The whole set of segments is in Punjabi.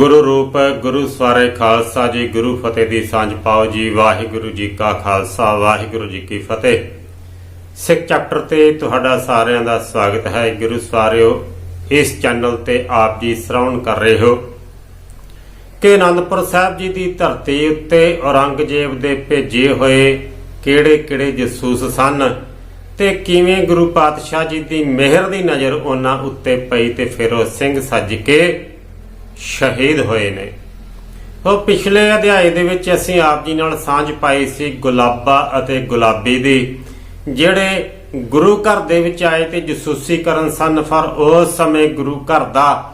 ਗੁਰੂ ਰੂਪ, ਗੁਰੂ ਸਵਾਰੇ ਖਾਲਸਾ ਜੀ, ਗੁਰੂ ਫਤਿਹ ਦੀ ਸਾਂਝ ਪਾਓ ਜੀ, ਵਾਹਿਗੁਰੂ ਜੀ ਕਾ ਖਾਲਸਾ, ਵਾਹਿਗੁਰੂ ਜੀ ਕੀ ਫਤਿਹ। ਸਿੱਖ ਚੈਪਟਰ ਤੇ ਤੁਹਾਡਾ ਸਾਰਿਆਂ ਦਾ ਸਵਾਗਤ ਹੈ। ਗੁਰੂ ਸਵਾਰਿਓ, ਇਸ ਚੈਨਲ ਤੇ ਆਪ ਜੀ ਸ਼ਰਵਣ ਕਰ ਰਹੇ ਹੋ। ਕਿ ਅਨੰਦਪੁਰ ਸਾਹਿਬ ਜੀ ਦੀ ਧਰਤੀ ਉੱਤੇ ਔਰੰਗਜ਼ੇਬ ਦੇ ਭੇਜੇ ਹੋਏ ਕਿਹੜੇ-ਕਿਹੜੇ ਜਸੂਸ ਸਨ ਤੇ ਕਿਵੇਂ ਗੁਰੂ ਪਾਤਸ਼ਾਹ ਜੀ ਦੀ ਮਿਹਰ ਦੀ ਨਜ਼ਰ ਉਹਨਾਂ ਉੱਤੇ ਪਈ ਤੇ ਫਿਰ ਉਹ ਸਿੰਘ ਸੱਜ ਕੇ ਸ਼ਹੀਦ ਹੋਏ ਨੇ। ਉਹ ਪਿਛਲੇ ਅਧਿਆਏ ਦੇ ਵਿੱਚ ਅਸੀਂ ਆਪ ਜੀ ਨਾਲ ਸਾਂਝ ਪਾਈ ਸੀ ਗੁਲਾਬਾ ਅਤੇ ਗੁਲਾਬੀ ਦੀ, ਜਿਹੜੇ ਗੁਰੂ ਘਰ ਦੇ ਵਿੱਚ ਆਏ ਤੇ ਜਸੂਸੀ ਕਰਨ ਸਨ, ਪਰ ਉਸ ਸਮੇਂ ਗੁਰੂ ਘਰ ਦਾ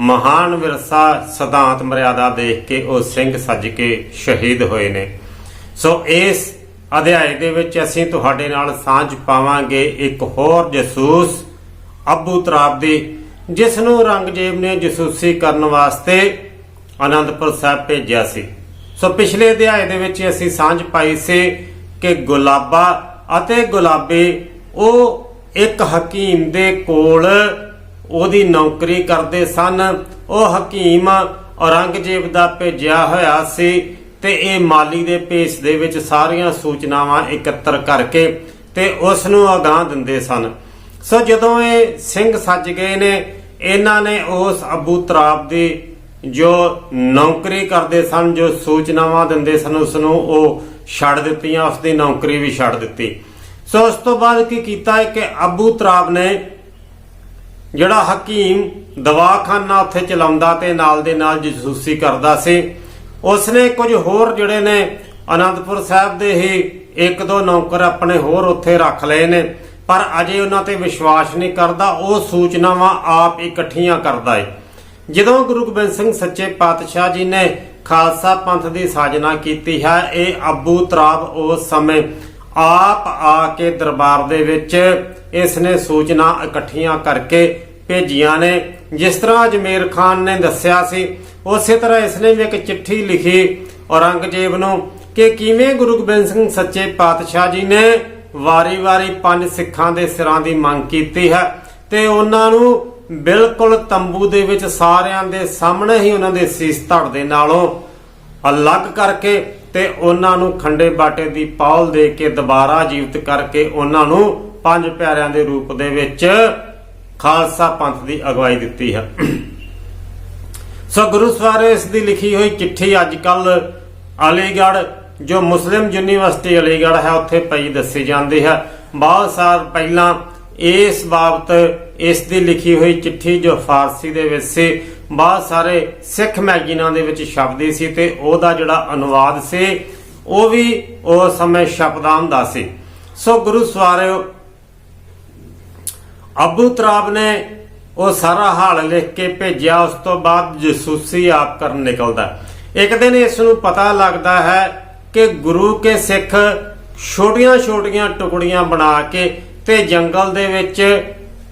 ਮਹਾਨ ਵਿਰਸਾ ਸਿਧਾਂਤ ਮਰਿਆਦਾ ਦੇਖ ਕੇ ਉਹ ਸਿੰਘ ਸੱਜ ਕੇ ਸ਼ਹੀਦ ਹੋਏ ਨੇ। ਸੋ ਇਸ ਅਧਿਆਏ ਦੇ ਵਿੱਚ ਅਸੀਂ ਤੁਹਾਡੇ ਨਾਲ ਸਾਂਝ ਪਾਵਾਂਗੇ ਇੱਕ ਹੋਰ ਜਸੂਸ, ਅਬੂ ਤਰਾਬ ਦੀ ਜਿਸ ਨੂੰ ਔਰੰਗਜ਼ੇਬ ਨੇ ਜਸੂਸੀ ਕਰਨ ਵਾਸਤੇ ਆਨੰਦਪੁਰ ਸਾਹਿਬ ਭੇਜਿਆ ਸੀ। ਸੋ ਪਿਛਲੇ ਅਧਿਆਏ ਦੇ ਵਿੱਚ ਅਸੀਂ ਸਾਂਝ ਪਾਈ ਸੀ ਕਿ ਗੁਲਾਬਾ ਅਤੇ ਗੁਲਾਬੀ ਉਹ ਇੱਕ ਹਕੀਮ ਦੇ ਕੋਲ ਉਹਦੀ ਨੌਕਰੀ ਕਰਦੇ ਸਨ। ਉਹ ਹਕੀਮ ਔਰੰਗਜ਼ੇਬ ਦਾ ਭੇਜਿਆ ਹੋਇਆ ਸੀ ਤੇ ਇਹ ਮਾਲੀ ਦੇ ਭੇਸ ਦੇ ਵਿੱਚ ਸਾਰੀਆਂ ਸੂਚਨਾਵਾਂ ਇਕੱਤਰ ਕਰਕੇ ਤੇ ਉਸ ਨੂੰ ਅਗਾਹ ਦਿੰਦੇ ਸਨ। ਸੋ ਜਦੋਂ ਇਹ ਸਿੰਘ ਸੱਜ ਗਏ ਨੇ, ਇਹਨਾਂ ਨੇ ਉਸ ਅਬੂ ਤਰਾਬ ਦੀ ਜੋ ਨੌਕਰੀ ਕਰਦੇ ਸਨ, ਜੋ ਸੂਚਨਾਵਾਂ ਦਿੰਦੇ ਸਨ ਉਸ ਨੂੰ ਉਹ ਛੱਡ ਦਿੱਤੀਆਂ ਉਸ ਦੀ ਨੌਕਰੀ ਵੀ ਛੱਡ ਦਿੱਤੀ। ਸੋ ਉਸ ਤੋਂ ਬਾਅਦ ਕੀ ਕੀਤਾ ਕਿ ਅਬੂ ਤਰਾਬ ਨੇ ਜਿਹੜਾ ਹਕੀਮ ਦਵਾਖਾਨਾ ਉੱਥੇ ਚਲਾਉਂਦਾ ਤੇ ਨਾਲ ਦੇ ਨਾਲ ਜਸੂਸੀ ਕਰਦਾ ਸੀ, ਉਸਨੇ ਕੁਝ ਹੋਰ ਜਿਹੜੇ ਨੇ ਅਨੰਦਪੁਰ ਸਾਹਿਬ ਦੇ ਹੀ ਇੱਕ ਦੋ ਨੌਕਰ ਆਪਣੇ ਹੋਰ ਉੱਥੇ ਰੱਖ ਲਏ ਨੇ। ਪਰ ਅਜੇ ਉਹਨਾਂ ਤੇ ਵਿਸ਼ਵਾਸ ਨਹੀਂ ਕਰਦਾ, ਉਹ ਸੂਚਨਾਵਾਂ ਆਪ ਇਕੱਠੀਆਂ ਕਰਦਾ ਹੈ ਜਦੋਂ ਗੁਰੂ ਗੋਬਿੰਦ ਸਿੰਘ ਸੱਚੇ ਪਾਤਸ਼ਾਹ ਜੀ ਨੇ ਖਾਲਸਾ ਪੰਥ ਦੀ ਸਾਜਨਾ ਕੀਤੀ ਹੈ, ਇਹ ਅਬੂ ਤਰਾਬ ਉਸ ਸਮੇਂ ਆਪ ਆ ਕੇ ਦਰਬਾਰ ਦੇ ਵਿੱਚ ਇਸ ਨੇ ਸੂਚਨਾ ਇਕੱਠੀਆਂ ਕਰਕੇ ਭੇਜੀਆਂ ਨੇ। ਜਿਸ ਤਰ੍ਹਾਂ ਅਜਮੇਰ ਖਾਨ ਨੇ ਦੱਸਿਆ ਸੀ, ਉਸੇ ਤਰ੍ਹਾਂ ਇਸ ਨੇ ਵੀ ਇੱਕ ਚਿੱਠੀ ਲਿਖੀ ਔਰੰਗਜ਼ੇਬ ਨੂੰ ਕਿ ਕਿਵੇਂ ਗੁਰੂ ਗੋਬਿੰਦ ਸਿੰਘ ਸੱਚੇ ਪਾਤਸ਼ਾਹ ਜੀ ਨੇ ਵਾਰੀ-ਵਾਰੀ ਪੰਜ ਸਿੱਖਾਂ ਦੇ ਸਿਰਾਂ ਦੀ ਮੰਗ ਕੀਤੀ ਹੈ ਤੇ ਉਹਨਾਂ ਨੂੰ ਬਿਲਕੁਲ ਤੰਬੂ ਦੇ ਵਿੱਚ ਸਾਰਿਆਂ ਦੇ ਸਾਹਮਣੇ ਹੀ ਉਹਨਾਂ ਦੇ ਸੀਸ ਧੜ ਦੇ ਨਾਲੋਂ ਅਲੱਗ ਕਰਕੇ ਤੇ ਉਹਨਾਂ ਨੂੰ ਖੰਡੇ ਬਾਟੇ ਦੀ ਪੌਲ ਦੇ ਕੇ ਦੁਬਾਰਾ ਜੀਵਤ ਕਰਕੇ ਉਹਨਾਂ ਨੂੰ ਪੰਜ ਪਿਆਰਿਆਂ ਦੇ ਰੂਪ ਦੇ ਵਿੱਚ ਖਾਲਸਾ ਪੰਥ ਦੀ ਅਗਵਾਈ ਦਿੱਤੀ ਹੈ। ਸੋ ਗੁਰੂ ਸਵਾਰੇ ਇਸ ਦੀ ਲਿਖੀ ਹੋਈ ਚਿੱਠੀ ਅੱਜ ਕੱਲ ਅਲੀਗੜ੍ਹ ਜੋ ਮੁਸਲਿਮ ਯੂਨੀਵਰਸਿਟੀ ਅਲੀਗੜ੍ਹ ਹੈ, ਉੱਥੇ ਪਈ ਦੱਸੀ ਜਾਂਦੀ ਹੈ। ਬਹੁਤ ਸਾਲ ਪਹਿਲਾਂ ਇਸ ਬਾਬਤ ਇਸ ਦੀ ਲਿਖੀ ਹੋਈ ਚਿੱਠੀ ਜੋ ਫਾਰਸੀ ਦੇ ਵਿੱਚ ਸੀ, ਬਹੁਤ ਸਾਰੇ ਸਿੱਖ ਮੈਗਜ਼ੀਨਾਂ ਦੇ ਵਿੱਚ ਛਪਦੀ ਸੀ ਤੇ ਉਹਦਾ ਜਿਹੜਾ ਅਨੁਵਾਦ ਸੀ, ਉਹ ਵੀ ਉਸ ਸਮੇਂ ਛਪਦਾ ਦਾ ਸੀ। ਸੋ ਗੁਰੂ ਸਵਾਰਿਓ, ਅਬੂ ਤਰਾਬ ਨੇ ਉਹ ਸਾਰਾ ਹਾਲ ਲਿਖ ਕੇ ਭੇਜਿਆ, ਉਸ ਤੋਂ ਬਾਅਦ ਜਸੂਸੀ ਆਪ ਕਰਨ ਨਿਕਲਦਾ। ਇੱਕ ਦਿਨ ਇਸ ਨੂੰ ਪਤਾ ਲੱਗਦਾ ਹੈ ਕਿ ਗੁਰੂ ਕੇ ਸਿੱਖ ਛੋਟੀਆਂ-ਛੋਟੀਆਂ ਟੁਕੜੀਆਂ ਬਣਾ ਕੇ ਤੇ ਜੰਗਲ ਦੇ ਵਿੱਚ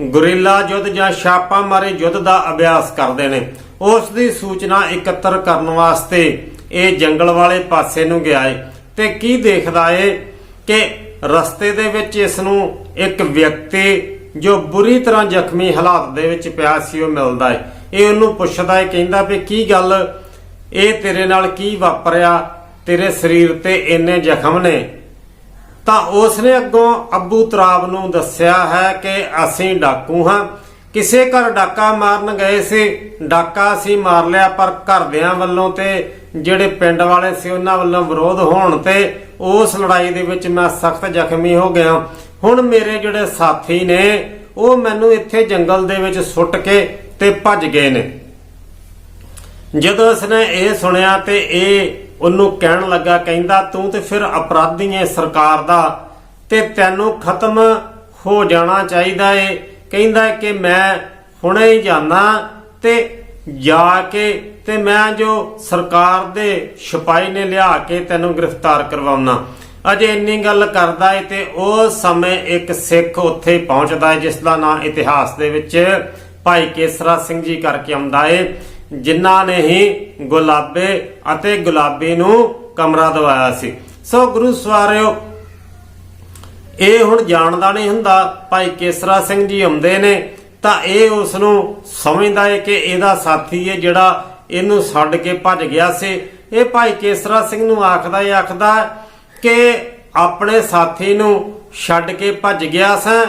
ਗੁਰਿੱਲਾ ਯੁੱਧ ਜਾਂ ਛਾਪਾ ਮਾਰੇ ਯੁੱਧ ਦਾ ਅਭਿਆਸ ਕਰਦੇ ਨੇ। ਉਸ ਦੀ ਸੂਚਨਾ ਇਕੱਤਰ ਕਰਨ ਵਾਸਤੇ ਇਹ ਜੰਗਲ ਵਾਲੇ ਪਾਸੇ ਨੂੰ ਗਿਆ ਏ। ਤੇ ਕੀ ਦੇਖਦਾ ਏ ਕਿ ਰਸਤੇ ਦੇ ਵਿੱਚ ਇਸ ਨੂੰ ਇੱਕ ਵਿਅਕਤੀ ਜੋ ਬੁਰੀ ਤਰ੍ਹਾਂ ਜ਼ਖਮੀ ਹਾਲਾਤ ਦੇ ਵਿੱਚ ਪਿਆ ਸੀ, ਉਹ ਮਿਲਦਾ ਏ। ਇਹ ਉਹਨੂੰ ਪੁੱਛਦਾ ਏ, ਕਹਿੰਦਾ ਵੀ ਕੀ ਗੱਲ? ਇਹ ਤੇਰੇ ਨਾਲ ਕੀ ਵਾਪਰਿਆ? ਤੇਰੇ ਸਰੀਰ ਤੇ ਇੰਨੇ ਜ਼ਖਮ ਨੇ। ਤਾਂ ਉਸ ਨੇ ਅੱਗੋਂ ਅਬੂ ਤਰਾਬ ਨੂੰ ਦੱਸਿਆ ਹੈ ਕਿ ਅਸੀਂ ਡਾਕੂ ਹਾਂ। ਕਿਸੇ ਘਰ ਡਾਕਾ ਮਾਰਨ ਗਏ ਸੀ। ਡਾਕਾ ਅਸੀਂ ਮਾਰ ਲਿਆ, ਪਰ ਘਰਦਿਆਂ ਵੱਲੋਂ ਤੇ ਜਿਹੜੇ ਪਿੰਡ ਵਾਲੇ ਸੀ, ਉਹਨਾਂ ਵੱਲੋਂ ਵਿਰੋਧ ਹੋਣ ਤੇ ਉਸ ਲੜਾਈ ਦੇ ਵਿੱਚ ਮੈਂ ਸਖਤ ਜ਼ਖਮੀ ਹੋ ਗਿਆ। ਹੁਣ ਮੇਰੇ ਜਿਹੜੇ ਸਾਥੀ ਨੇ, ਉਹ ਮੈਨੂੰ ਇੱਥੇ ਜੰਗਲ ਦੇ ਵਿੱਚ ਸੁੱਟ ਕੇ ਤੇ ਭੱਜ ਗਏ ਨੇ। ਜਦੋਂ ਉਸਨੇ ਇਹ ਸੁਣਿਆ ਤੇ ਇਹ ਉਹਨੂੰ ਕਹਿਣ ਲੱਗਾ, ਕਹਿੰਦਾ, ਤੂੰ ਤੇ ਫਿਰ ਅਪਰਾਧੀ ਹੈ ਸਰਕਾਰ ਦਾ ਤੇ ਤੈਨੂੰ ਖਤਮ ਹੋ ਜਾਣਾ ਚਾਹੀਦਾ ਏ। ਕਹਿੰਦਾ ਕਿ ਮੈਂ ਹੁਣੇ ਹੀ ਜਾਣਾ ਤੇ ਜਾ ਕੇ ਤੇ ਮੈਂ ਜੋ ਸਰਕਾਰ ਦੇ ਸਿਪਾਹੀ ਨੇ ਲਿਆ ਕੇ ਤੈਨੂੰ ਗ੍ਰਿਫਤਾਰ ਕਰਵਾਉਣਾ। ਅਜੇ ਇੰਨੀ ਗੱਲ ਕਰਦਾ ਏ ਤੇ ਉਸ ਸਮੇਂ ਇੱਕ ਸਿੱਖ ਉੱਥੇ ਪਹੁੰਚਦਾ ਏ, ਜਿਸ ਦਾ ਨਾਂ ਇਤਿਹਾਸ ਦੇ ਵਿੱਚ ਭਾਈ ਕੇਸਰਾ ਸਿੰਘ ਜੀ ਕਰਕੇ ਆਉਂਦਾ ਏ। ਜਿਨ੍ਹਾਂ ਨੇ ਹੀ ਗੁਲਾਬੇ ਅਤੇ ਗੁਲਾਬੀ ਨੂੰ ਕਮਰਾ ਦਵਾਇਆ ਸੀ। ਸੋ ਗੁਰੂ ਸਵਾਰਿਓ, ਇਹ ਹੁਣ ਜਾਣਦਾ ਨਹੀਂ ਹੁੰਦਾ ਭਾਈ ਕੇਸਰਾ ਸਿੰਘ ਜੀ ਆਉਂਦੇ ਨੇ, ਤਾਂ ਇਹ ਉਸ ਨੂੰ ਸਮਝਦਾ ਹੈ ਕਿ ਇਹਦਾ ਸਾਥੀ ਹੈ ਜਿਹੜਾ ਇਹਨੂੰ ਛੱਡ ਕੇ ਭੱਜ ਗਿਆ ਸੀ। ਇਹ ਭਾਈ ਕੇਸਰਾ ਸਿੰਘ ਨੂੰ ਆਖਦਾ ਹੀ ਆਖਦਾ ਕਿ ਆਪਣੇ ਸਾਥੀ ਨੂੰ ਛੱਡ ਕੇ ਭੱਜ ਗਿਆ ਸਾਂ।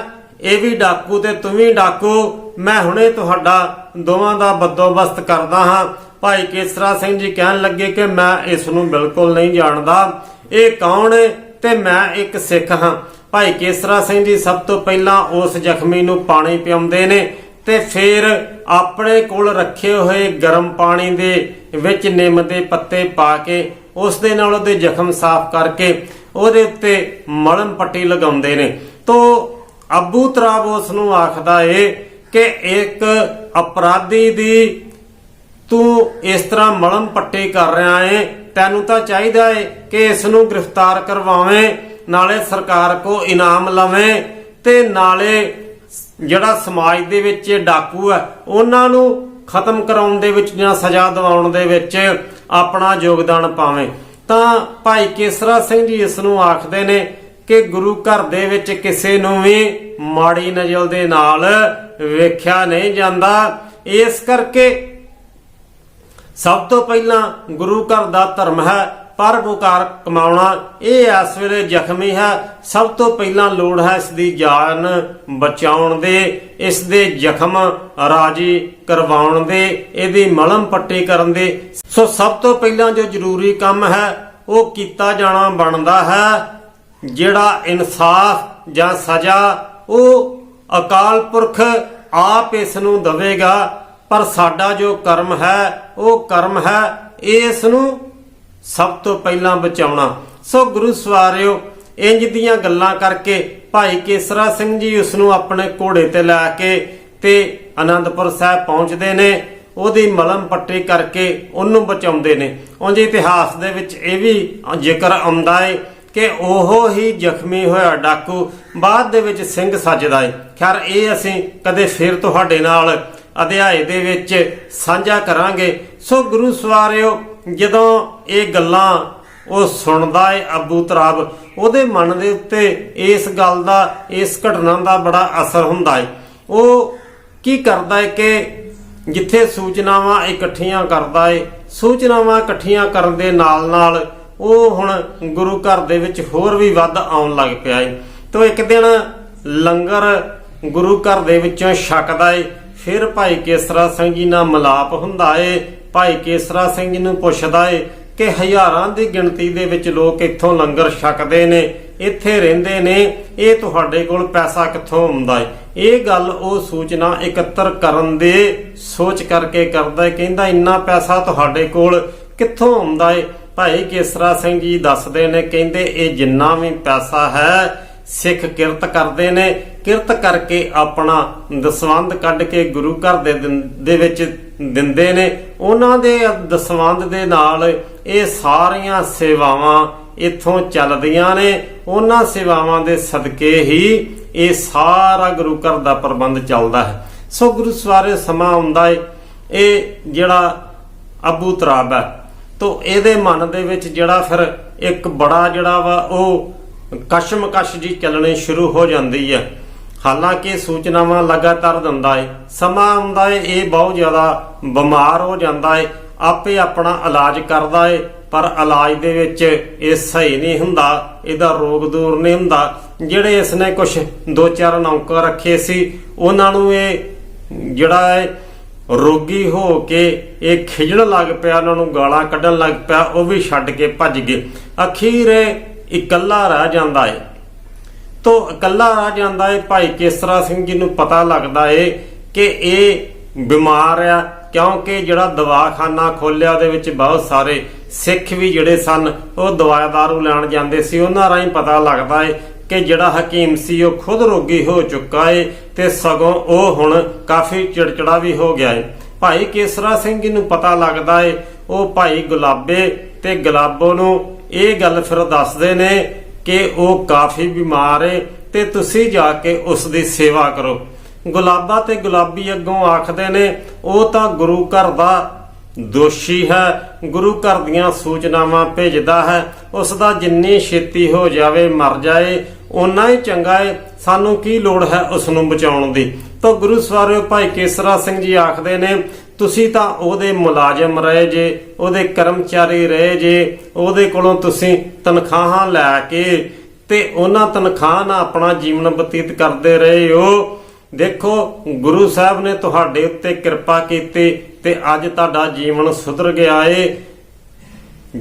ਇਹ ਵੀ ਡਾਕੂ ਤੇ ਤੂੰ ਵੀ ਡਾਕੂ। ਮੈਂ ਹੁਣੇ ਤੁਹਾਡਾ ਦੋਵਾਂ ਦਾ ਬੰਦੋਬਸਤ ਕਰਦਾ ਹਾਂ। ਭਾਈ ਕੇਸਰਾ ਸਿੰਘ ਜੀ ਕਹਿਣ ਲੱਗੇ ਕਿ ਮੈਂ ਇਸ ਨੂੰ ਬਿਲਕੁਲ ਨਹੀਂ ਜਾਣਦਾ। ਇਹ ਕੌਣ ਹੈ ਤੇ ਮੈਂ ਇੱਕ ਸਿੱਖ ਹਾਂ। ਭਾਈ ਕੇਸਰਾ ਸਿੰਘ ਜੀ ਸਭ ਤੋਂ ਪਹਿਲਾਂ ਉਸ ਜ਼ਖਮੀ ਨੂੰ ਪਾਣੀ ਪਿਆਉਂਦੇ ਨੇ ਤੇ ਫਿਰ ਆਪਣੇ ਕੋਲ ਰੱਖੇ ਹੋਏ ਗਰਮ ਪਾਣੀ ਦੇ ਵਿੱਚ ਨਿੰਮ ਦੇ ਪੱਤੇ ਪਾ ਕੇ ਉਸ ਦੇ ਨਾਲ ਉਹਦੇ ਜ਼ਖਮ ਸਾਫ਼ ਕਰਕੇ ਉਹਦੇ ਉੱਤੇ ਮਲਮ ਪੱਟੀ ਲਗਾਉਂਦੇ ਨੇ। ਤੋ ਅਬੂ ਤਰਾਬ ਉਸ ਨੂੰ ਆਖਦਾ ਏ ਕਿ ਇੱਕ ਅਪਰਾਧੀ ਦੀ ਤੂੰ ਇਸ ਤਰ੍ਹਾਂ ਮਲਮ ਪੱਟੀ ਕਰ ਰਿਹਾ ਏ, ਤੈਨੂੰ ਤਾਂ ਚਾਹੀਦਾ ਏ ਕਿ ਇਸ ਨੂੰ ਗ੍ਰਿਫਤਾਰ ਕਰਵਾਵੇਂ, ਨਾਲੇ ਸਰਕਾਰ ਕੋ ਇਨਾਮ ਲਵੇਂ ਤੇ ਨਾਲੇ ਜਿਹੜਾ ਸਮਾਜ ਦੇ ਵਿੱਚ ਡਾਕੂ ਹੈ ਉਹਨਾਂ ਨੂੰ ਖਤਮ ਕਰਾਉਣ ਦੇ ਵਿੱਚ ਜਾਂ ਸਜ਼ਾ ਦਿਵਾਉਣ ਦੇ ਵਿੱਚ ਆਪਣਾ ਯੋਗਦਾਨ ਪਾਵੇਂ। ਤਾਂ ਭਾਈ ਕੇਸਰਾ ਸਿੰਘ ਜੀ ਇਸ ਨੂੰ ਆਖਦੇ ਨੇ ਕਿ ਗੁਰੂ ਘਰ ਦੇ ਵਿੱਚ ਕਿਸੇ ਨੂੰ ਵੀ ਮਾੜੀ ਨਜ਼ਰ ਦੇ ਨਾਲ ਵੇਖਿਆ ਨਹੀਂ ਜਾਂਦਾ। ਇਸ ਕਰਕੇ ਸਭ ਤੋਂ ਪਹਿਲਾਂ ਗੁਰੂ ਘਰ ਦਾ ਧਰਮ ਹੈ, ਪਰਉਪਕਾਰ ਕਮਾਉਣਾ, ਇਹ ਇਸ ਵੇਲੇ ਜ਼ਖਮੀ ਹੈ। ਸਭ ਤੋਂ ਪਹਿਲਾਂ ਲੋੜ ਹੈ ਇਸ ਦੀ ਜਾਨ ਬਚਾਉਣ ਦੇ, ਇਸ ਦੇ ਜ਼ਖਮ ਰਾਜੀ ਕਰਵਾਉਣ ਦੇ, ਇਹਦੀ ਮਲਮ ਪੱਟੀ ਕਰਨ ਦੇ। ਸੋ ਸਭ ਤੋਂ ਪਹਿਲਾਂ ਜੋ ਜ਼ਰੂਰੀ ਕੰਮ ਹੈ, ਉਹ ਕੀਤਾ ਜਾਣਾ ਬਣਦਾ ਹੈ। ਜਿਹੜਾ ਇਨਸਾਫ ਜਾਂ ਸਜ਼ਾ ਉਹ ਅਕਾਲ ਪੁਰਖ ਆਪ ਇਸ ਨੂੰ ਦਵੇਗਾ, ਪਰ ਸਾਡਾ ਜੋ ਕਰਮ ਹੈ, ਉਹ ਕਰਮ ਹੈ ਇਸ ਨੂੰ ਸਭ ਤੋਂ ਪਹਿਲਾਂ ਬਚਾਉਣਾ। ਸੋ ਗੁਰੂ ਸਵਾਰਿਓ, ਇੰਜ ਦੀਆਂ ਗੱਲਾਂ ਕਰਕੇ ਭਾਈ ਕੇਸਰਾ ਸਿੰਘ ਜੀ ਉਸ ਨੂੰ ਆਪਣੇ ਘੋੜੇ ਤੇ ਲੈ ਕੇ ਤੇ ਆਨੰਦਪੁਰ ਸਾਹਿਬ ਪਹੁੰਚਦੇ ਨੇ। ਉਹਦੀ ਮਲਮ ਪੱਟੀ ਕਰਕੇ ਉਹਨੂੰ ਬਚਾਉਂਦੇ ਨੇ। ਉਂਝ ਇਤਿਹਾਸ ਦੇ ਵਿੱਚ ਇਹ ਵੀ ਜ਼ਿਕਰ ਆਉਂਦਾ ਏ ਕਿ ਉਹ ਹੀ ਜ਼ਖਮੀ ਹੋਇਆ ਡਾਕੂ। ਬਾਅਦ ਦੇ ਵਿੱਚ ਸਿੰਘ ਸੱਜਦਾ ਹੈ ਖੈਰ, ਇਹ ਅਸੀਂ ਕਦੇ ਫਿਰ ਤੁਹਾਡੇ ਨਾਲ ਅਧਿਆਏ ਦੇ ਵਿੱਚ ਸਾਂਝਾ ਕਰਾਂਗੇ। ਸੋ ਗੁਰੂ ਸਵਾਰਿਓ, ਜਦੋਂ ਇਹ ਗੱਲਾਂ ਉਹ ਸੁਣਦਾ ਏ ਅਬੂ ਤਰਾਬ, ਉਹਦੇ ਮਨ ਦੇ ਉੱਤੇ ਇਸ ਗੱਲ ਦਾ, ਇਸ ਘਟਨਾ ਦਾ ਬੜਾ ਅਸਰ ਹੁੰਦਾ ਏ। ਉਹ ਕੀ ਕਰਦਾ ਏ ਕਿ ਜਿੱਥੇ ਸੂਚਨਾਵਾਂ ਇਕੱਠੀਆਂ ਕਰਦਾ ਏ, ਸੂਚਨਾਵਾਂ ਇਕੱਠੀਆਂ ਕਰਨ ਦੇ ਨਾਲ ਨਾਲ ਉਹ ਹੁਣ ਗੁਰੂ ਘਰ ਦੇ ਵਿੱਚ ਹੋਰ ਵੀ ਵੱਧ ਆਉਣ ਲੱਗ ਪਿਆ ਏ। ਤੋ ਇੱਕ ਦਿਨ ਲੰਗਰ ਗੁਰੂ ਘਰ ਦੇ ਵਿੱਚੋਂ ਛਕਦਾ ਏ। ਫਿਰ ਭਾਈ ਕੇਸਰਾ ਸਿੰਘ ਜੀ ਨਾਲ ਮਲਾਪ ਹੁੰਦਾ ਏ। ਭਾਈ ਕੇਸਰਾ ਸਿੰਘ ਜੀ ਨੂੰ ਪੁੱਛਦਾ ਏ ਕਿ ਹਜ਼ਾਰਾਂ ਦੀ ਗਿਣਤੀ ਦੇ ਵਿੱਚ ਲੋਕ ਇੱਥੋਂ ਲੰਗਰ ਛਕਦੇ ਨੇ, ਇੱਥੇ ਰਹਿੰਦੇ ਨੇ, ਇਹ ਤੁਹਾਡੇ ਕੋਲ ਪੈਸਾ ਕਿੱਥੋਂ ਆਉਂਦਾ ਏ? ਇਹ ਗੱਲ ਉਹ ਸੂਚਨਾ ਇਕੱਤਰ ਕਰਨ ਦੇ ਸੋਚ ਕਰਕੇ ਕਰਦਾ ਏ। ਕਹਿੰਦਾ, ਇੰਨਾ ਪੈਸਾ ਤੁਹਾਡੇ ਕੋਲ ਕਿੱਥੋਂ ਆਉਂਦਾ ਏ? ਭਾਈ ਕੇਸਰਾ ਸਿੰਘ ਜੀ ਦੱਸਦੇ ਨੇ, ਕਹਿੰਦੇ ਇਹ ਜਿੰਨਾ ਵੀ ਪੈਸਾ ਹੈ, ਸਿੱਖ ਕਿਰਤ ਕਰਦੇ ਨੇ। ਕਿਰਤ ਕਰਕੇ ਆਪਣਾ ਦਸਵੰਦ ਕੱਢ ਕੇ ਗੁਰੂ ਘਰ ਦੇ ਦਿਨ- ਦੇ ਵਿੱਚ ਦਿੰਦੇ ਨੇ। ਉਹਨਾਂ ਦੇ ਦਸਵੰਦ ਦੇ ਨਾਲ ਇਹ ਸਾਰੀਆਂ ਸੇਵਾਵਾਂ ਇੱਥੋਂ ਚੱਲਦੀਆਂ ਨੇ। ਉਹਨਾਂ ਸੇਵਾਵਾਂ ਦੇ ਸਦਕੇ ਹੀ ਇਹ ਸਾਰਾ ਗੁਰੂ ਘਰ ਦਾ ਪ੍ਰਬੰਧ ਚੱਲਦਾ ਹੈ। ਸੋ ਗੁਰੂ ਸਵਾਰੇ ਸਮਾਂ ਆਉਂਦਾ ਏ। ਇਹ ਜਿਹੜਾ ਅਬੂ ਤਰਾਬ ਹੈ ਤੋ ਇਹਦੇ ਮਨ ਦੇ ਵਿੱਚ ਜਿਹੜਾ ਫਿਰ ਇੱਕ ਬੜਾ ਜਿਹੜਾ ਵਾ ਉਹ ਕਸ਼ਮਕਸ਼ ਜੀ ਚੱਲਣੀ ਸ਼ੁਰੂ ਹੋ ਜਾਂਦੀ ਹੈ। ਹਾਲਾਂਕਿ ਸੂਚਨਾਵਾਂ ਲਗਾਤਾਰ ਦਿੰਦਾ ਏ ਸਮਾਂ ਆਉਂਦਾ ਏ ਇਹ ਬਹੁਤ ਜ਼ਿਆਦਾ ਬਿਮਾਰ ਹੋ ਜਾਂਦਾ ਏ ਆਪੇ ਆਪਣਾ ਇਲਾਜ ਕਰਦਾ ਏ ਪਰ ਇਲਾਜ ਦੇ ਵਿੱਚ ਇਹ ਸਹੀ ਨਹੀਂ ਹੁੰਦਾ, ਇਹਦਾ ਰੋਗ ਦੂਰ ਨਹੀਂ ਹੁੰਦਾ। ਜਿਹੜੇ ਇਸ ਨੇ ਕੁਝ ਦੋ ਚਾਰ ਨੌਕਰ ਰੱਖੇ ਸੀ, ਉਹਨਾਂ ਨੂੰ ਇਹ ਜਿਹੜਾ ਹੈ ਰੋਗੀ ਹੋ ਕੇ ਇਹ ਖਿਜਣ ਲੱਗ ਪਿਆ, ਉਹਨਾਂ ਨੂੰ ਗਾਲਾਂ ਕੱਢਣ ਲੱਗ ਪਿਆ, ਉਹ ਵੀ ਛੱਡ ਕੇ ਭੱਜ ਗਏ। ਅਖੀਰ ਇਕੱਲਾ ਰਹਿ ਜਾਂਦਾ ਏ। ਤੋ ਇਕੱਲਾ ਰਹਿ ਜਾਂਦਾ ਏ, ਭਾਈ ਕੇਸਰਾ ਸਿੰਘ ਜੀ ਨੂੰ ਪਤਾ ਲੱਗਦਾ ਏ ਕਿ ਇਹ ਬਿਮਾਰ ਆ, ਕਿਉਂਕਿ ਜਿਹੜਾ ਦਵਾਖਾਨਾ ਖੋਲਿਆ, ਉਹਦੇ ਵਿੱਚ ਬਹੁਤ ਸਾਰੇ ਸਿੱਖ ਵੀ ਜਿਹੜੇ ਸਨ, ਉਹ ਦਵਾਈ ਦਾਰੂ ਲੈਣ ਜਾਂਦੇ ਸੀ। ਉਹਨਾਂ ਰਾਹੀਂ ਪਤਾ ਲੱਗਦਾ ਏ ਕਿ ਜਿਹੜਾ ਹਕੀਮ ਸੀ, ਉਹ ਖੁਦ ਰੋਗੀ ਹੋ ਚੁੱਕਾ ਏ। ਤੇ ਸਗੋਂ ਉਹ ਹੁਣ ਕਾਫੀ ਚਿੜਚਿੜਾ ਵੀ ਹੋ ਗਿਆ ਏ। ਭਾਈ ਕੇਸਰਾ ਸਿੰਘ ਜੀ ਨੂੰ ਪਤਾ ਲੱਗਦਾ ਏ, ਉਹ ਭਾਈ ਗੁਲਾਬੇ ਤੇ ਗੁਲਾਬੋ ਨੂੰ ਇਹ ਗੱਲ ਫਿਰ ਦੱਸਦੇ ਨੇ ਕਿ ਉਹ ਕਾਫੀ ਬਿਮਾਰ ਏ ਤੇ ਤੁਸੀਂ ਜਾ ਕੇ ਉਸ ਦੀ ਸੇਵਾ ਕਰੋ। ਗੁਲਾਬਾ ਤੇ ਗੁਲਾਬੀ ਅੱਗੋਂ ਆਖਦੇ ਨੇ, ਉਹ ਤਾਂ ਗੁਰੂ ਘਰ ਦਾ ਦੋਸ਼ੀ ਹੈ, ਗੁਰੂ ਘਰ ਦੀਆਂ ਸੂਚਨਾਵਾਂ ਭੇਜਦਾ ਹੈ, ਉਸ ਦਾ ਜਿੰਨੀ ਛੇਤੀ ਹੋ ਜਾਵੇ ਮਰ ਜਾਏ ਓਨਾ ਹੀ ਚੰਗਾ ਹੈ ਸਾਨੂੰ ਕੀ ਲੋੜ ਹੈ ਉਸ ਨੂੰ ਬਚਾਉਣ ਦੀ? ਤਾਂ ਗੁਰੂ ਸਵਾਰਿਓ ਭਾਈ ਕੇਸਰਾ ਸਿੰਘ ਜੀ ਆਖਦੇ ਨੇ, ਤੁਸੀਂ ਤਾਂ ਉਹਦੇ ਮੁਲਾਜ਼ਮ ਰਹੇ ਜੇ, ਉਹਦੇ ਕਰਮਚਾਰੀ ਰਹੇ ਜੇ, ਉਹਦੇ ਕੋਲੋਂ ਤੁਸੀਂ ਤਨਖਾਹਾਂ ਲੈ ਕੇ ਤੇ ਉਹਨਾਂ ਤਨਖਾਹ ਨਾਲ ਆਪਣਾ ਜੀਵਨ ਬਤੀਤ ਕਰਦੇ ਰਹੇ ਹੋ। ਦੇਖੋ, ਗੁਰੂ ਸਾਹਿਬ ਨੇ ਤੁਹਾਡੇ ਉੱਤੇ ਕਿਰਪਾ ਕੀਤੀ ਤੇ ਅੱਜ ਤੁਹਾਡਾ ਜੀਵਨ ਸੁਧਰ ਗਿਆ ਏ।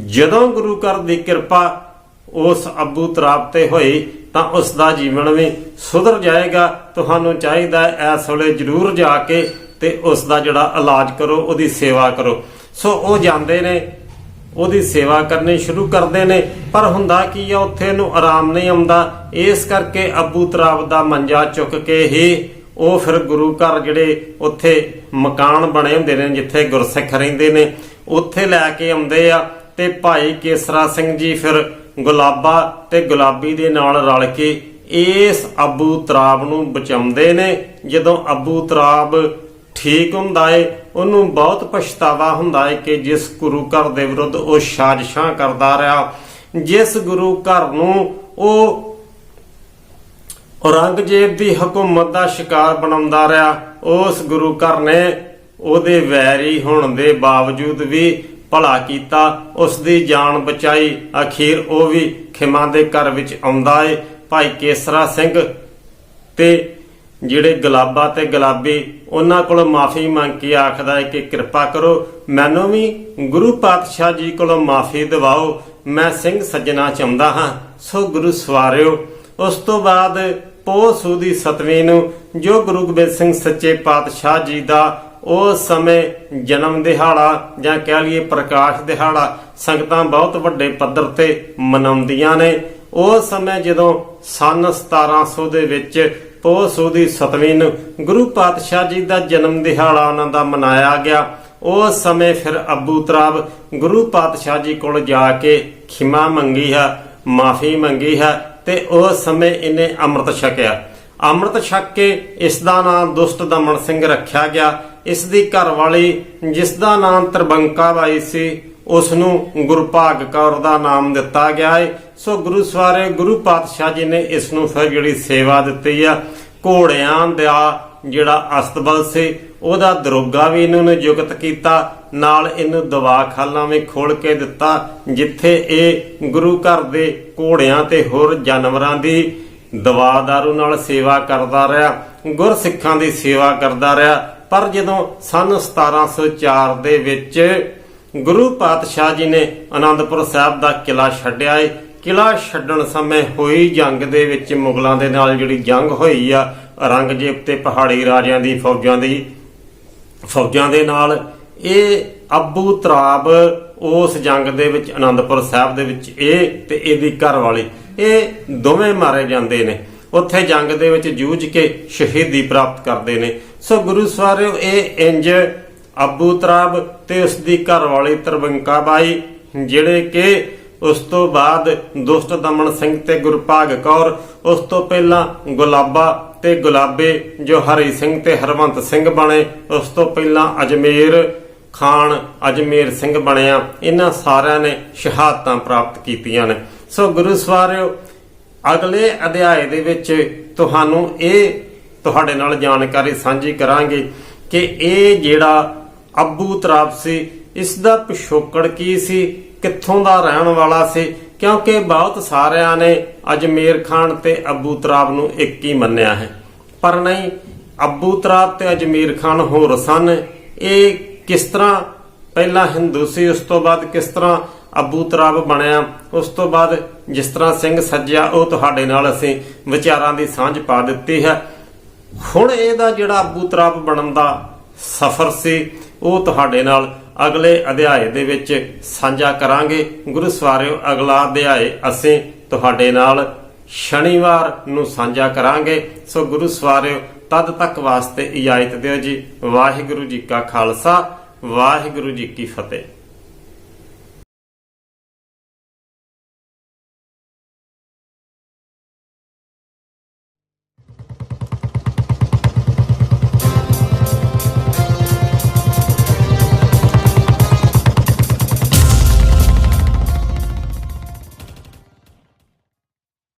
ਜਦੋਂ ਗੁਰੂ ਘਰ ਦੀ ਕਿਰਪਾ ਉਸ ਅਬੂ ਤਰਾਬ ਤੇ ਹੋਈ ਤਾਂ ਉਸ ਦਾ ਜੀਵਨ ਵੀ ਸੁਧਰ ਜਾਏਗਾ। ਤੁਹਾਨੂੰ ਚਾਹੀਦਾ ਹੈ ਇਸ ਵੇਲੇ ਜ਼ਰੂਰ ਜਾ ਕੇ ਤੇ ਉਸ ਦਾ ਜਿਹੜਾ ਇਲਾਜ ਕਰੋ, ਉਹਦੀ ਸੇਵਾ ਕਰੋ। ਸੋ ਉਹ ਜਾਂਦੇ ਨੇ, ਉਹਦੀ ਸੇਵਾ ਕਰਨੀ ਸ਼ੁਰੂ ਕਰਦੇ ਨੇ। ਪਰ ਹੁੰਦਾ ਕੀ ਆ, ਉੱਥੇ ਨੂੰ ਆਰਾਮ ਨਹੀਂ ਆਉਂਦਾ। ਇਸ ਕਰਕੇ ਅਬੂ ਤਰਾਬ ਦਾ ਮੰਜਾ ਚੁੱਕ ਕੇ ਹੀ ਉਹ ਫਿਰ ਗੁਰੂ ਘਰ ਜਿਹੜੇ ਉੱਥੇ ਮਕਾਨ ਬਣੇ ਹੁੰਦੇ ਨੇ, ਜਿੱਥੇ ਗੁਰਸਿੱਖ ਰਹਿੰਦੇ ਨੇ, ਉੱਥੇ ਲੈ ਕੇ ਆਉਂਦੇ ਆ। ਤੇ ਭਾਈ ਕੇਸਰਾ ਸਿੰਘ ਜੀ ਫਿਰ ਗੁਲਾਬਾ ਤੇ ਗੁਲਾਬੀ ਦੇ ਨਾਲ ਰਲ ਕੇ ਇਸ ਅਬੂ ਤਰਾਬ ਨੂੰ ਬਚਾਉਂਦੇ ਨੇ। ਜਦੋਂ ਅਬੂ ਤਰਾਬ ਠੀਕ ਹੁੰਦਾ ਏ, ਉਹਨੂੰ ਬਹੁਤ ਪਛਤਾਵਾ ਹੁੰਦਾ ਏ ਕਿ ਜਿਸ ਗੁਰੂ ਘਰ ਦੇ ਵਿਰੁੱਧ ਉਹ ਸਾਜ਼ਿਸ਼ਾਂ ਕਰਦਾ ਰਿਹਾ, ਜਿਸ ਗੁਰੂ ਘਰ ਨੂੰ ਉਹ ਔਰੰਗਜ਼ੇਬ ਦੀ ਹਕੂਮਤ ਦਾ ਸ਼ਿਕਾਰ ਬਣਾਉਂਦਾ ਰਿਹਾ, ਉਸ ਗੁਰੂ ਘਰ ਨੇ ਉਹਦੇ ਵੈਰੀ ਹੋਣ ਦੇ ਬਾਵਜੂਦ ਵੀ ਭਲਾ ਕੀਤਾ ਉਸ ਦੀ ਜਾਨ ਬਚਾਈ। ਅਖੀਰ ਉਹ ਵੀ ਖਿਮਾ ਦੇ ਘਰ ਵਿੱਚ ਆਉਂਦਾ ਏ। ਭਾਈ ਕੇਸਰਾ ਸਿੰਘ ਤੇ ਜਿਹੜੇ ਗੁਲਾਬਾ ਤੇ ਗੁਲਾਬੀ, ਉਹਨਾਂ ਕੋਲੋਂ ਮਾਫੀ ਮੰਗ ਕੇ ਆਖਦਾ ਹੈ ਕਿ ਕਿਰਪਾ ਕਰੋ, ਮੈਨੂੰ ਵੀ ਗੁਰੂ ਪਾਤਸ਼ਾਹ ਜੀ ਕੋਲੋਂ ਮਾਫੀ ਦਿਵਾਓ। ਮੈਂ ਸਿੰਘ ਸੱਜਣਾ ਚਾਹੁੰਦਾ ਹਾਂ। ਸੋ ਗੁਰੂ ਸਵਾਰਿਓ, ਉਸ ਤੋਂ ਬਾਅਦ ਪੋਸੂ ਦੀ ਸਤਵੀਂ ਨੂੰ ਜੋ ਗੁਰੂ ਗੋਬਿੰਦ ਸਿੰਘ ਸੱਚੇ ਪਾਤਸ਼ਾਹ ਜੀ ਦਾ ਉਸ ਸਮੇਂ ਜਨਮ ਦਿਹਾੜਾ ਜਾਂ ਕਹਿ ਲਈਏ ਪ੍ਰਕਾਸ਼ ਦਿਹਾੜਾ ਸੰਗਤਾਂ ਬਹੁਤ ਵੱਡੇ ਪੱਧਰ ਤੇ ਮਨਾਉਂਦੀਆਂ ਨੇ। ਉਹ ਸਮੇਂ ਜਦੋਂ ਸਨ 1700 ਦੇ ਵਿੱਚ ਪੋਸੋ ਦੀ ਸਤਵੀਂ ਨੂੰ ਗੁਰੂ ਪਾਤਸ਼ਾਹ ਜੀ ਦਾ ਜਨਮ ਦਿਹਾੜਾ ਉਹਨਾਂ ਦਾ ਮਨਾਇਆ ਗਿਆ। ਉਸ ਸਮੇਂ ਫਿਰ ਅਬੂ ਤਰਾਬ ਗੁਰੂ ਪਾਤਸ਼ਾਹ ਜੀ ਕੋਲ ਜਾ ਕੇ ਖਿਮਾ ਮੰਗੀ ਹੈ, ਮਾਫੀ ਮੰਗੀ ਹੈ ਤੇ ਉਸ ਸਮੇਂ ਇਹਨੇ ਅੰਮ੍ਰਿਤ ਛਕਿਆ। ਅੰਮ੍ਰਿਤ ਛਕ ਕੇ ਇਸ ਦਾ ਨਾਮ ਦੁਸ਼ਟ ਦਮਨ ਸਿੰਘ ਰੱਖਿਆ ਗਿਆ। ਇਸ ਦੀ ਘਰ ਵਾਲੀ ਜਿਸ ਦਾ ਨਾਮ ਤਰਬੰਕਾ ਬਾਈ ਸੀ ਉਸ ਨੂੰ ਗੁਰਭਾਗ ਕੌਰ ਦਾ ਨਾਮ ਦਿੱਤਾ ਗਿਆ ਹੈ ਸੋ ਗੁਰੂ ਸਵਾਰੇ ਗੁਰੂ ਪਾਤਸ਼ਾਹ ਜੀ ਨੇ ਇਸ ਨੂੰ ਫਿਰ ਜਿਹੜੀ ਸੇਵਾ ਦਿੱਤੀ ਆ, ਘੋੜਿਆਂ ਦਾ ਜਿਹੜਾ ਅਸਤਬਲ ਸੀ, ਉਹਦਾ ਦਰੋਗਾ ਵੀ ਇਹਨਾਂ ਨੇ ਯੁਕਤ ਕੀਤਾ, ਨਾਲ ਇਹਨੂੰ ਦਵਾਖਾਨਾ ਵੀ ਖੋਲ ਕੇ ਦਿੱਤਾ, ਜਿੱਥੇ ਇਹ ਗੁਰੂ ਘਰ ਦੇ ਘੋੜਿਆਂ ਤੇ ਹੋਰ ਜਾਨਵਰਾਂ ਦੀ ਦਵਾ ਦਾਰੂ ਨਾਲ ਸੇਵਾ ਕਰਦਾ ਰਿਹਾ, ਗੁਰਸਿੱਖਾਂ ਦੀ ਸੇਵਾ ਕਰਦਾ ਰਿਹਾ। ਪਰ ਜਦੋਂ ਸਨ 1704 ਦੇ ਵਿੱਚ ਗੁਰੂ ਪਾਤਸ਼ਾਹ ਜੀ ਨੇ ਆਨੰਦਪੁਰ ਸਾਹਿਬ ਦਾ ਕਿਲਾ ਛੱਡਿਆ ਏ ਕਿਲਾ ਛੱਡਣ ਸਮੇਂ ਹੋਈ ਜੰਗ ਦੇ ਵਿੱਚ ਮੁਗਲਾਂ ਦੇ ਨਾਲ ਜਿਹੜੀ ਜੰਗ ਹੋਈ ਆ ਔਰੰਗਜ਼ੇਬ ਤੇ ਪਹਾੜੀ ਰਾਜਿਆਂ ਦੀ ਫੌਜਾਂ ਦੀ, ਫੌਜਾਂ ਦੇ ਨਾਲ, ਇਹ ਅਬੂ ਤਰਾਬ ਉਸ ਜੰਗ ਦੇ ਵਿੱਚ ਆਨੰਦਪੁਰ ਸਾਹਿਬ ਦੇ ਵਿੱਚ ਇਹ ਤੇ ਇਹਦੀ ਘਰ ਵਾਲੀ ਇਹ ਦੋਵੇਂ ਮਾਰੇ ਜਾਂਦੇ ਨੇ। ਉੱਥੇ ਜੰਗ ਦੇ ਵਿੱਚ ਜੂਝ ਕੇ ਸ਼ਹੀਦੀ ਪ੍ਰਾਪਤ ਕਰਦੇ ਨੇ। ਸੋ ਗੁਰੂ ਸਵਾਰਿਓ, ਇਹ ਇੰਜ ਅਬੂ ਤਰਾਬ ਤੇ ਉਸ ਦੀ ਘਰ ਵਾਲੀ ਤਰਬੰਕਾ ਬਾਈ, ਜਿਹੜੇ ਕਿ ਉਸ ਤੋਂ ਬਾਅਦ ਦੁਸ਼ਟ ਦਮਨ ਸਿੰਘ ਤੇ ਗੁਰਭਾਗ ਕੌਰ, ਉਸ ਤੋਂ ਪਹਿਲਾਂ ਗੁਲਾਬਾ ਤੇ ਗੁਲਾਬੇ ਜੋ ਹਰੀ ਸਿੰਘ ਤੇ ਹਰਵੰਤ ਸਿੰਘ ਬਣੇ, ਉਸ ਤੋਂ ਪਹਿਲਾਂ ਅਜਮੇਰ ਖਾਨ, ਅਜਮੇਰ ਸਿੰਘ ਬਣਿਆ। ਇਹਨਾਂ ਸਾਰਿਆਂ ਨੇ ਸ਼ਹਾਦਤਾਂ ਪ੍ਰਾਪਤ ਕੀਤੀਆਂ ਨੇ। ਸੋ ਗੁਰੂ ਸਵਾਰਿਓ ਅਗਲੇ ਅਧਿਆਏ ਦੇ ਵਿੱਚ ਤੁਹਾਨੂੰ ਇਹ ਤੁਹਾਡੇ ਨਾਲ ਜਾਣਕਾਰੀ ਸਾਂਝੀ ਕਰਾਂਗੇ ਕਿ ਇਹ ਜਿਹੜਾ ਅਬੂ ਤਰਾਬ ਸੀ ਇਸ ਦਾ ਪਿਛੋਕੜ ਕੀ ਸੀ, ਕਿੱਥੋਂ ਦਾ ਰਹਿਣ ਵਾਲਾ ਸੀ, ਕਿਉਂਕਿ ਬਹੁਤ ਸਾਰਿਆਂ ਨੇ ਅਜਮੇਰ ਖਾਨ ਤੇ ਅਬੂ ਤਰਾਬ ਨੂੰ ਇੱਕ ਹੀ ਮੰਨਿਆ ਹੈ। ਪਰ ਨਹੀਂ, ਅਬੂ ਤਰਾਬ ਤੇ ਅਜਮੇਰ ਖਾਨ ਹੋਰ ਸਨ। ਇਹ ਕਿਸ ਤਰ੍ਹਾਂ, ਪਹਿਲਾਂ ਹਿੰਦੂ ਸੀ, ਉਸ ਤੋਂ ਬਾਅਦ ਕਿਸ ਤਰ੍ਹਾਂ ਅਬੂ ਤਰਾਬ ਬਣਿਆ। ਉਸ ਤੋਂ ਬਾਅਦ ਜਿਸ ਤਰ੍ਹਾਂ ਸਿੰਘ ਸੱਜਿਆ, ਉਹ ਤੁਹਾਡੇ ਨਾਲ ਅਸੀਂ ਵਿਚਾਰਾਂ ਦੀ ਸਾਂਝ ਪਾ ਦਿੱਤੀ ਹੈ। ਹੁਣ ਇਹਦਾ ਜਿਹੜਾ ਅਬੂ ਤਰਾਬ ਬਣਨ ਦਾ ਸਫ਼ਰ ਸੀ, ਉਹ ਤੁਹਾਡੇ ਨਾਲ ਅਗਲੇ ਅਧਿਆਏ ਦੇ ਵਿੱਚ ਸਾਂਝਾ ਕਰਾਂਗੇ। ਗੁਰੂ ਸਵਾਰਿਓ, ਅਗਲਾ ਅਧਿਆਏ ਅਸੀਂ ਤੁਹਾਡੇ ਨਾਲ ਸ਼ਨੀਵਾਰ ਨੂੰ ਸਾਂਝਾ ਕਰਾਂਗੇ। ਸੋ ਗੁਰੂ ਸਵਾਰਿਓ, ਤਦ ਤੱਕ ਵਾਸਤੇ ਇਜਾਜ਼ਤ ਦਿਓ ਜੀ। ਵਾਹਿਗੁਰੂ ਜੀ ਕਾ ਖਾਲਸਾ, ਵਾਹਿਗੁਰੂ ਜੀ ਕੀ ਫਤਿਹ।